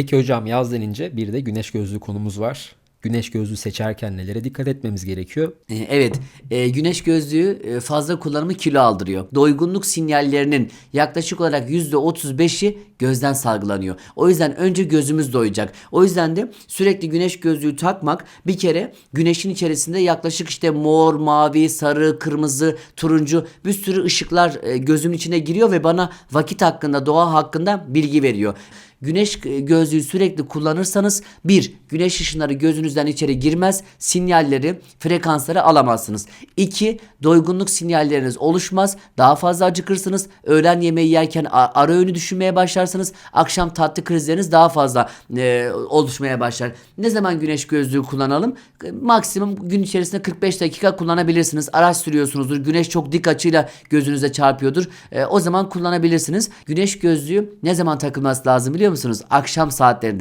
Peki hocam yaz denince bir de güneş gözlüğü konumuz var. Güneş gözlüğü seçerken nelere dikkat etmemiz gerekiyor? Ee, Evet, e, güneş gözlüğü e, fazla kullanımı kilo aldırıyor. Doygunluk sinyallerinin yaklaşık olarak %35'i gözden salgılanıyor. O yüzden önce gözümüz doyacak. O yüzden de sürekli güneş gözlüğü takmak bir kere güneşin içerisinde yaklaşık işte mor, mavi, sarı, kırmızı, turuncu bir sürü ışıklar e, gözümün içine giriyor ve bana vakit hakkında, doğa hakkında bilgi veriyor. Güneş gözlüğü sürekli kullanırsanız bir güneş ışınları gözünüzden içeri girmez, sinyalleri, frekansları alamazsınız. İki doygunluk sinyalleriniz oluşmaz, daha fazla acıkırsınız. Öğlen yemeği yerken ara öğünü düşünmeye başlarsınız. Akşam tatlı krizleriniz daha fazla e, oluşmaya başlar. Ne zaman güneş gözlüğü kullanalım? E, Maksimum gün içerisinde 45 dakika kullanabilirsiniz. Araç sürüyorsunuzdur. Güneş çok dik açıyla gözünüze çarpıyordur. E, o zaman kullanabilirsiniz. Güneş gözlüğü ne zaman takılması lazım biliyor musunuz? Akşam saatlerinde.